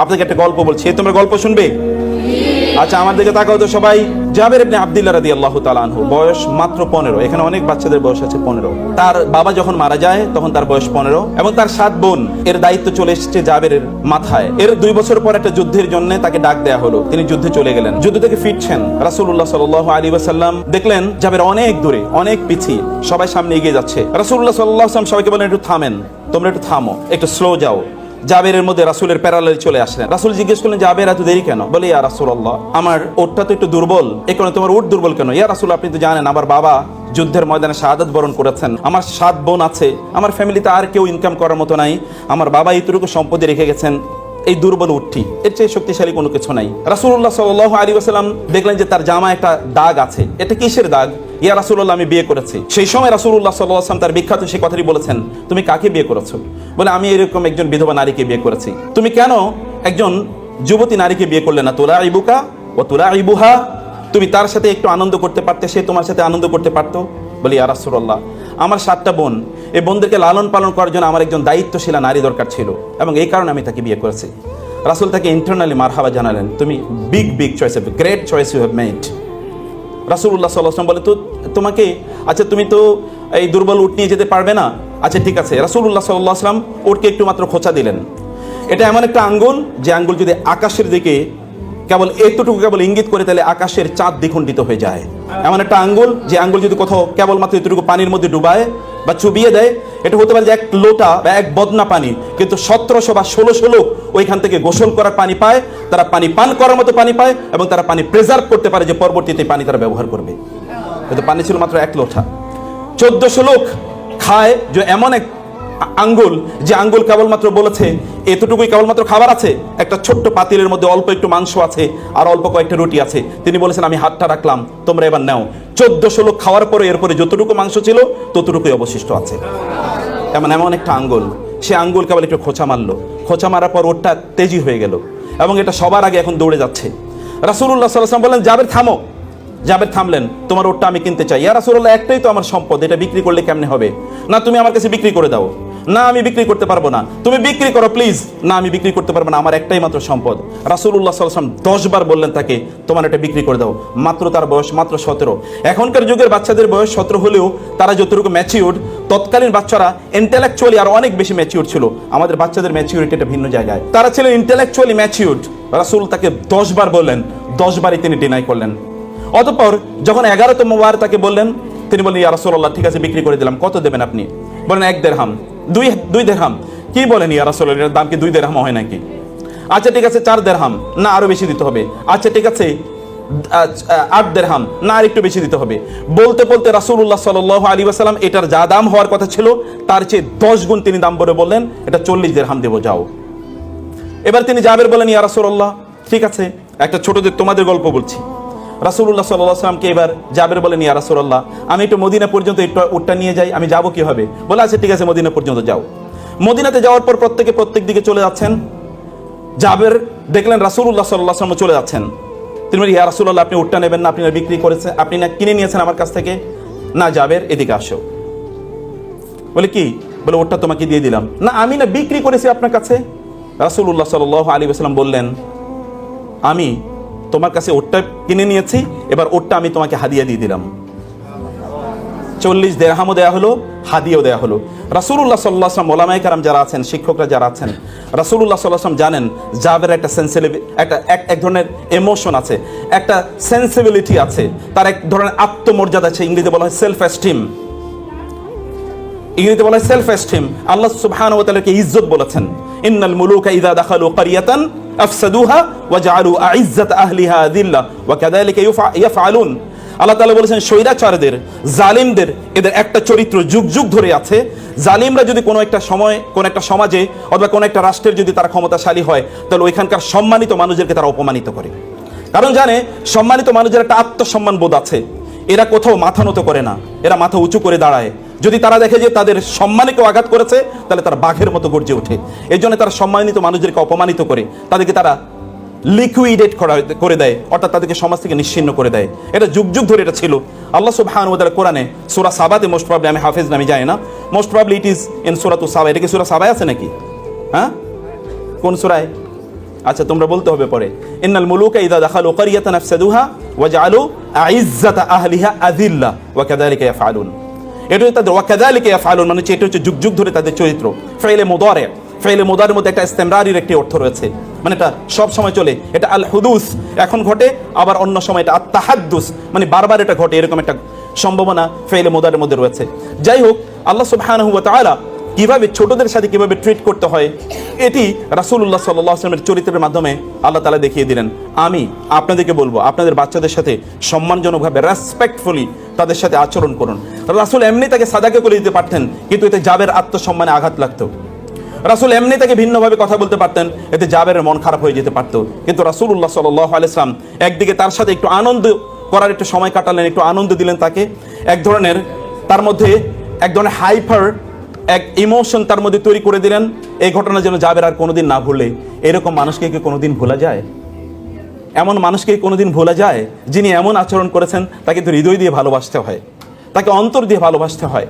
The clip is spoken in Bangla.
আপনাকে একটা গল্প বলছি। তোমরা গল্প শুনবে? আচ্ছা আমার দিকে তাকাও তো সবাই। জাবের ইবনে আব্দুল্লাহ রাদিয়াল্লাহু তাআলা আনহু, বয়স মাত্র পনেরো। এখানে অনেক বাচ্চাদের বয়স আছে পনেরো। তার বাবা যখন মারা যায়, তখন তার বয়স পনেরো এবং তার সাত বোন। এর দায়িত্ব চলে এসেছে জাবের মাথায়। এর দুই বছর পর একটা যুদ্ধের জন্য তাকে ডাক দেয়া হলো। তিনি যুদ্ধে চলে গেলেন। যুদ্ধ থেকে ফিরছেন। রাসূলুল্লাহ সাল্লাল্লাহু আলাইহি ওয়াসাল্লাম দেখলেন, জাবের অনেক দূরে, অনেক পিছিয়ে সবাই সামনে এগিয়ে যাচ্ছে। রাসূলুল্লাহ সাল্লাল্লাহু আলাইহি সবাইকে বলেন একটু থামেন। তোমরা একটু থামো। একটু স্লো যাও। জাবেরের মধ্যে রাসুলের প্যারালে চলে আসলেন। রাসুল জিজ্ঞেস করলেন, জাবের এত দেরি কেন? বলে, ইয়া রাসুল্লাহ আমার ওটটা তো একটু দুর্বল। এই কারণে তোমার উট দুর্বল কেন? ইয়া রাসুল, আপনি তো জানেন, আমার বাবা যুদ্ধের ময়দানে শাহাদত বরণ করেছেন। আমার সাত বোন আছে। আমার ফ্যামিলিতে আর কেউ ইনকাম করার মতো নাই। আমার বাবা এইটুকু সম্পত্তি রেখে গেছেন। এই দুর্বল উঠটি এর চেয়ে শক্তিশালী কোনো কিছু নাই। রাসুল্লাহ সাল আলী আসালাম দেখলেন যে তার জামা একটা দাগ আছে। এটা কিসের দাগ? ইয়া রাসুল্লাহ আমি বিয়ে করেছি। সেই সময় রাসুল্লাহ সাল্লাম তার বিখ্যাত সেই কথাটি বলেছেন, তুমি কাকে বিয়ে করেছ? বলে, আমি এরকম একজন বিধবা নারীকে বিয়ে করেছি। তুমি কেন একজন যুবতী নারীকে বিয়ে করলে না? তোলা ইবুকা ও তোলা ইবুহা তুমি তার সাথে একটু আনন্দ করতে পারতে, সে তোমার সাথে আনন্দ করতে পারতো? বলি, ইয়া রাসুল্লাহ আমার সাতটা বোন, এই বোনদেরকে লালন পালন করার জন্য আমার একজন দায়িত্বশীলা নারী দরকার ছিল এবং এই কারণে আমি তাকে বিয়ে করেছি। রাসুল তাকে ইন্টারনালি মারহাবা জানালেন, তুমি big big choice great choice you have made রাসুল্লাহ সাল্লাহ বলে, তো তোমাকে আচ্ছা তুমি তো এই দুর্বল উট নিয়ে যেতে পারবে না? আচ্ছা ঠিক আছে। রাসুল্লাহ সাল্লাহ আসলাম উটকে একটু মাত্র খোঁচা দিলেন। এটা এমন একটা আঙ্গুল, যে আঙ্গুল যদি আকাশের দিকে কেবল এতটুকু কেবল ইঙ্গিত করে, তাহলে আকাশের চাঁদ দ্বিখণ্ডিত হয়ে যায়। এমন একটা আঙ্গুল, যে আঙ্গুল যদি কোথাও কেবলমাত্র এতটুকু পানির মধ্যে ডুবায় বা চুবিয়ে দেয় এটা হতে পারে যে এক লোটা বা এক বদনা পানি, কিন্তু সতেরোশো বা ষোলোশো লোক ওইখান থেকে গোসল করার পানি পায়, তারা পানি পান করার মতো পানি পায় এবং তারা পানি প্রেজার্ভ করতে পারে যে পরবর্তীতে পানি তারা ব্যবহার করবে। কিন্তু পানি ছিল মাত্র এক লোটা। চোদ্দশো লোক খায় যে এমন এক আঙ্গুল, যে আঙ্গুল কেবলমাত্র বলেছে, এতটুকুই কেবলমাত্র খাবার আছে, একটা ছোট্ট পাতিলের মধ্যে অল্প একটু মাংস আছে আর অল্প কয়েকটা রুটি আছে। তিনি বলেছেন, আমি হাতটা রাখলাম, তোমরা এবার নাও। চোদ্দশো লোক খাওয়ার পরে এরপরে যতটুকু মাংস ছিল, ততটুকুই অবশিষ্ট আছে। এমন এমন একটা আঙ্গুল। সে আঙ্গুল কেবল একটু খোঁচা মারলো। খোঁচা মারার পর ওরটা তেজি হয়ে গেল এবং এটা সবার আগে এখন দৌড়ে যাচ্ছে। রাসুল্লাহ সাল্লাম বললেন যাবের থামো। জাবের থামলেন, তোমার ওরটা আমি কিনতে চাই। ইয়া রাসুল্লাহ একটাই তো আমার সম্পদ, এটা বিক্রি করলে কেমনে হবে? না, তুমি আমার কাছে বিক্রি করে দাও। না, আমি বিক্রি করতে পারব না। তুমি বিক্রি করো প্লিজ না, আমি বিক্রি করতে পারব না, আমার একটাই মাত্র সম্পদ। রাসূলুল্লাহ সাল্লাম দশ বার বললেন তাকে, তোমার এটা বিক্রি করে দাও। মাত্র তার বয়স মাত্র সতেরো। এখনকার যুগের বাচ্চাদের বয়স সতেরো হলেও তারা যতটুকু ম্যাচিউর তৎকালীন বাচ্চারা ইন্টেলেকচুয়ালি আর অনেক বেশি ম্যাচিউর ছিল। আমাদের বাচ্চাদের ম্যাচিউরিটি একটা ভিন্ন জায়গায়। তারা ছিলেন ইন্টেলেকচুয়ালি ম্যাচিউর্ড রাসুল তাকে দশ বার বললেন দশ বারই তিনি ডিনাই করলেন। অতঃপর যখন এগারোতম বার তাকে বললেন, তিনি বললেন, ইয়া রাসূলুল্লাহ, ঠিক আছে, বিক্রি করে দিলাম। কত দেবেন আপনি? বলেন, এক দেড়হাম। দুই দুই দেড়হাম কি বলেন ইয়া রাসূলুল্লাহ এর দাম কি দুই দেড়হাম হয় নাকি? আচ্ছা ঠিক আছে, চার দেড়হাম না আরও বেশি দিতে হবে। আচ্ছা ঠিক আছে আট দেড়হাম না আর একটু বেশি দিতে হবে। বলতে বলতে রাসূলুল্লাহ সাল্লাল্লাহু আলাইহি ওয়াসাল্লাম এটার যা দাম হওয়ার কথা ছিল, তার চেয়ে দশ গুণ তিনি দাম বলে বললেন, এটা চল্লিশ দেড়হাম দেবো, যাও। এবার তিনি জাবের বলেন, ইয়া রাসূলুল্লাহ, ঠিক আছে, একটা ছোটদের তোমাদের গল্প বলছি। রাসূলুল্লাহ সাল্লাল্লাহু আলাইহি সাল্লামকে এবার জাবের বলেন ইয়া রাসূলুল্লাহ, আমি একটু মদিনা পর্যন্ত একটু উটটা নিয়ে যাই, আমি যাব কীভাবে? বলে আচ্ছা ঠিক আছে, মদিনা পর্যন্ত যাও। মদিনাতে যাওয়ার পর প্রত্যেকে প্রত্যেক দিকে চলে যাচ্ছেন। জাবের দেখলেন রাসূলুল্লাহ সাল্লাল্লাহু আলাইহি সাল্লাম চলে যাচ্ছেন। তিনি ইয়া রাসূলুল্লাহ, আপনি উটটা নেবেন না, আপনি না বিক্রি করেছেন আপনি না কিনে নিয়েছেন আমার কাছ থেকে। না, জাবের, এদিকে আসো। বলে, কি? বলে ওটা তোমাকে দিয়ে দিলাম। না, আমি না বিক্রি করেছি আপনার কাছে? রাসূলুল্লাহ সাল্লাল্লাহু আলাইহি ওয়াসাল্লাম বললেন, আমি তোমার কাছে ওটটা কিনে নিয়েছি, এবার ওটটা আমি তোমাকে হাদিয়া দিয়ে দিলাম। চল্লিশ দেড়হামও দেওয়া হলো, হাদিয়াও দেওয়া হলো। রাসূলুল্লাহ সাল্লাহ আসলাম ওলামাই কারাম যারা আছেন, শিক্ষকরা যারা আছেন, রাসূলুল্লাহ সাল্লাহ আসলাম জানেন, জাবের একটা সেন্সিটিভ একটা, এক এক ধরনের এমোশন আছে, একটা সেন্সিবিলিটি আছে, তার এক ধরনের আত্মমর্যাদা আছে, ইংরেজিতে বলা হয় সেলফ এস্টিম ইংরেজিতে বলা হয় সেলফ এস্টিম আল্লাহ সুবহানাহু ওয়া তাআলাকে ইজ্জত বলেছেন। ইন্নাল মুলুকা ইযা দাখালু ক্বারিয়াতান আফসাদুহা ওয়া জাআলু আইজ্জাত আহলিহা দিল্লা ওয়া কাযালিকা ইয়াফআলুন। আল্লাহ তাআলা বলেছেন, স্বৈরাচারদের, জালিমদের, এদের একটা চরিত্র যুগ যুগ ধরে আছে। জালিমরা যদি কোনো একটা সময়, কোন একটা সমাজে অথবা কোন একটা রাষ্ট্রের যদি তারা ক্ষমতাশালী হয়, তাহলে ওইখানকার সম্মানিত মানুষদেরকে তারা অপমানিত করে। কারণ জানে, সম্মানিত মানুষের একটা আত্মসম্মান বোধ আছে। এরা কোথাও মাথা নত করে না। এরা মাথা উঁচু করে দাঁড়ায়। যদি তারা দেখে যে তাদের সম্মানে কেউ আঘাত করেছে, তাহলে তারা বাঘের মতো গর্জে ওঠে। এই জন্য তারা সম্মানিত মানুষদেরকে অপমানিত করে। তাদেরকে তারা লিকুইডেট করা, করে দেয়। অর্থাৎ তাদেরকে সমাজ থেকে নিশ্চিন্ন করে দেয়। এটা যুগ যুগ ধরে এটা ছিল। আল্লাহ সুবহান ওদার কোরআনে সুরা সাবাতে মোস্ট প্রবলি আমি হাফেজ নামে জানি না। Most probably it is in সুরাতু সাবা। এটা কি সুরা সাবায় আছে নাকি? হ্যাঁ? কোন সুরায়? আচ্ছা তোমরা বলতে হবে পরে। ইন্নাল মুলুকা ইদা দাখালু কারিয়াতান আফসাদুহা ওয়া জাআলু আইজ্জাতা আহলিহা আযিল্লা ওয়া কাযালিকা ইয়াফআলুন। এটা হচ্ছে তাদের ওয়াকাদালিকে ফাইলুন মানে হচ্ছে এটা হচ্ছে যুগ যুগ ধরে তাদের চরিত্র। ফাইলে মোদারে, ফাইলে মোদারের মধ্যে একটা ইস্তেমরারির একটি অর্থ রয়েছে। মানে এটা সব সময় চলে। এটা আল হুদুস এখন ঘটে, আবার অন্য সময় এটা আত্মাহাদ্দুস মানে বারবার এটা ঘটে, এরকম একটা সম্ভাবনা ফেলে মোদারের মধ্যে রয়েছে। যাই হোক, আল্লাহ সুবহানাহু কীভাবে ছোটদের সাথে কীভাবে ট্রিট করতে হয়, এটি রাসূলুল্লাহ সাল্লাল্লাহু আলাইহি চরিত্রের মাধ্যমে আল্লাহ তাআলা দেখিয়ে দিলেন। আমি আপনাদেরকে বলব, আপনাদের বাচ্চাদের সাথে সম্মানজনকভাবে রেসপেক্টফুলি তাদের সাথে আচরণ করুন। রাসূল এমনি তাকে সাদাকে করে দিতে পারতেন, কিন্তু এতে জাবের আত্মসম্মানে আঘাত লাগতো। রাসূল এমনি তাকে ভিন্নভাবে কথা বলতে পারতেন, এতে জাবেরের মন খারাপ হয়ে যেতে পারতো। কিন্তু রাসূলুল্লাহ সাল্লাল্লাহু আলাইহি সাল্লাম একদিকে তার সাথে একটু আনন্দ করার একটু সময় কাটালেন, একটু আনন্দ দিলেন তাকে। এক ধরনের, তার মধ্যে এক ধরনের হাইপার এক ইমোশন তার মধ্যে তৈরি করে দিলেন, এই ঘটনা যেন যাবের আর কোনোদিন না ভুলে। এরকম মানুষকে কি কোনোদিন ভোলা যায়? এমন মানুষকে কোনোদিন ভোলা যায়, যিনি এমন আচরণ করেছেন, তাকে তো হৃদয় দিয়ে ভালোবাসতে হয়, তাকে অন্তর দিয়ে ভালোবাসতে হয়।